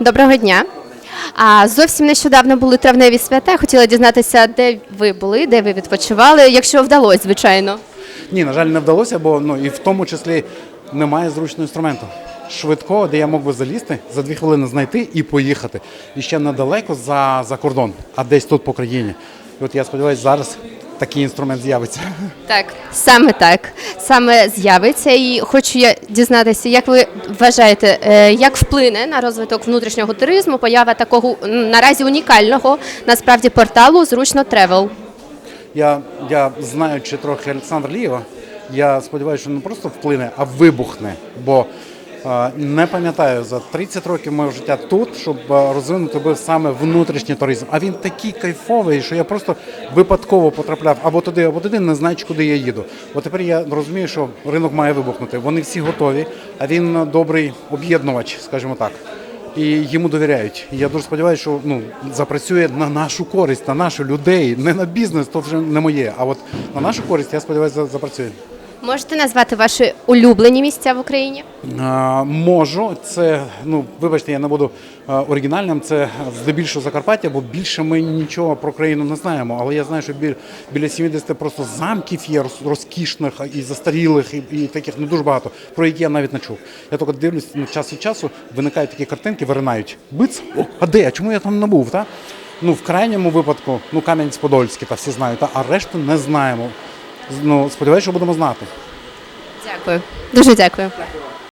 Доброго дня. А зовсім нещодавно були травневі свята. Хотіла дізнатися, де ви були, де ви відпочивали, якщо вдалося, звичайно. Ні, на жаль, не вдалося, бо ну і в тому числі немає зручного інструменту. Швидко, де я мог би залізти, за дві хвилини знайти і поїхати. І ще недалеко за, за кордон, а десь тут по країні. І от я сподіваюся, зараз такий інструмент з'явиться. Так, саме так, саме з'явиться. І хочу я дізнатися, як ви вважаєте, е, як вплине на розвиток внутрішнього туризму поява такого наразі унікального насправді порталу Зручно Тревел. Я, я знаючи трохи Олександра Лієва, я сподіваюся, що не просто вплине, а вибухне. Бо не пам'ятаю за 30 років мого життя тут, щоб розвинути був саме внутрішній туризм. А він такий кайфовий, що я просто випадково потрапляв або туди, або туди, не знаючи, куди я їду. От тепер я розумію, що ринок має вибухнути. Вони всі готові, а він добрий об'єднувач, скажімо так. І йому довіряють. І я дуже сподіваюся, що ну запрацює на нашу користь, на нашу людей, не на бізнес, то вже не моє. А от на нашу користь я сподіваюся, запрацює. Можете назвати ваші улюблені місця в Україні? Можу, це ну вибачте, я не буду оригінальним. Це здебільшого Закарпаття, бо більше ми нічого про країну не знаємо. Але я знаю, що біль, біля 70 просто замків є розкішних і застарілих, і, і таких не дуже багато, про які я навіть не чув. Я тільки дивлюсь ну, час від часу, виникають такі картинки, виринають. Биц, о, а де? А чому я там не був? Та? Ну, в крайньому випадку, ну Кам'янець-Подольський, та всі знають, та, а решту не знаємо. Ну, сподіваюся, що будемо знати. Дякую. Дуже дякую.